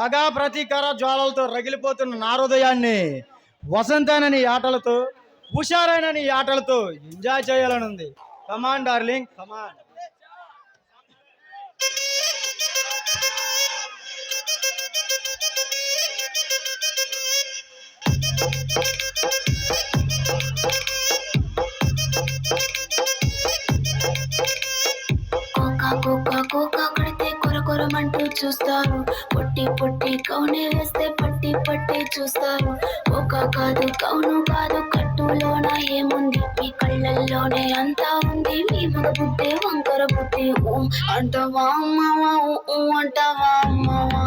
పగా ప్రతీకార జ్వాలలతో రగిలిపోతున్న నారోదయాన్ని వసంతనని ఆటలతో హుషారైనని ఆటలతో ఎంజాయ్ చేయాలని ఉంది కమాన్ డార్లింగ్. కమాండ్ అంటూ చూస్తారు పొట్టి పొట్టి కౌనే వేస్తే పట్టి పట్టి చూస్తారు ఒక కాదు కౌను కాదు కట్టులోన ఏముంది? మీ కళ్ళల్లోనే అంతా ఉంది. మీ మగ బుద్ధి వంకర బుద్ధి. ఊ అంటావా అమ్మవా ఊ ఊ అమ్మవా?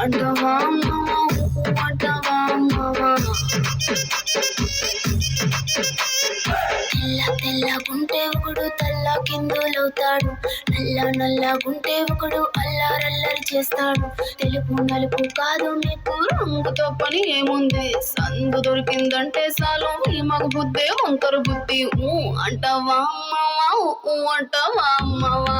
అంటవా అమ్మవా ఊ అమ్మవా? తెల్ల తెల్లగుంటే ఒకడు కిందులవుతాడు నల్ల నల్లగుంటే ఒకడు అల్లారల్లరి చేస్తాడు. తెలుపు నలుపు కాదు నీకు రంగుతో పని ఏముంది? సందు దొరికిందంటే చాలు ఈ మగ బుద్ధే వంకర బుద్ధి. ఊ అంటావా అమ్మవా ఊ అంటావా అమ్మవా?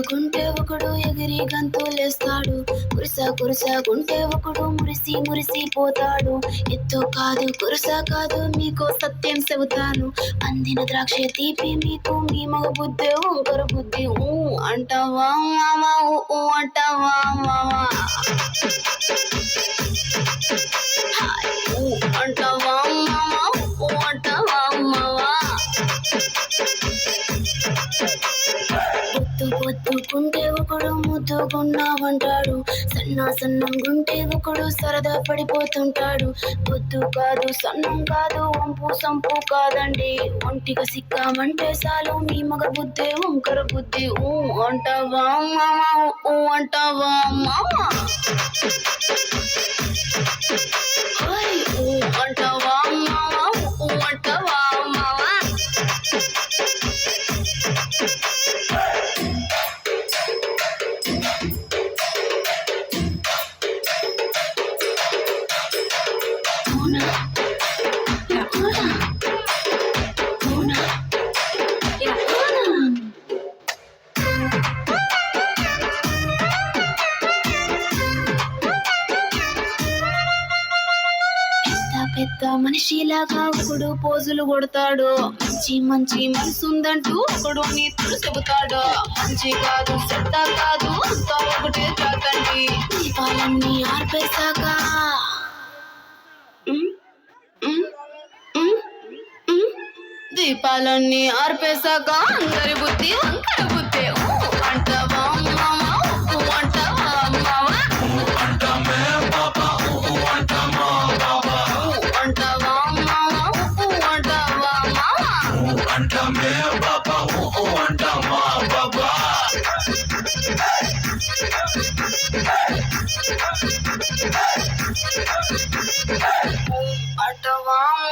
ఎత్తుకుంటే ఒకడు ఎగిరి గంతులేస్తాడు. కురుస గుంటే ఒకడు మురిసి మురిసి పోతాడు. ఎత్తు కాదు కురుస కాదు మీకు సత్యం చెబుతాను. అందిన ద్రాక్ష తీపి మీకు మీ మగ బుద్ధి ఒకరు బుద్ధి ఊ అంటావా మామా ఊ ఊ అంటావా మావా అంటావా గుంటే ఒకడు ముద్దుకున్నావంటాడు సన్నా సన్నం గుంటే ఒకడు సరదా పడిపోతుంటాడు. పొద్దు కాదు సన్నం కాదు వంపు సంపు కాదండి. ఒంటిగా సిక్కామంటే చాలు మీ మగ బుద్ధి వంకర బుద్ధి. ఊ అంటావా మామ ఊ అంటావా మామ పెద్ద మనిషిలాగా ఒకడు పోజులు కొడతాడు. మంచి మంచి మనసుందంటూ ఒకడు నీతులు చెబుతాడు. మంచి కాదు చెడ్డ కాదు అంతా ఒకటే తాకండి. దీపాలన్నీ ఆర్పేశాక. దీపాలన్నీ ఆర్పేశాక. అందరి బుద్ధి பட்டவாம்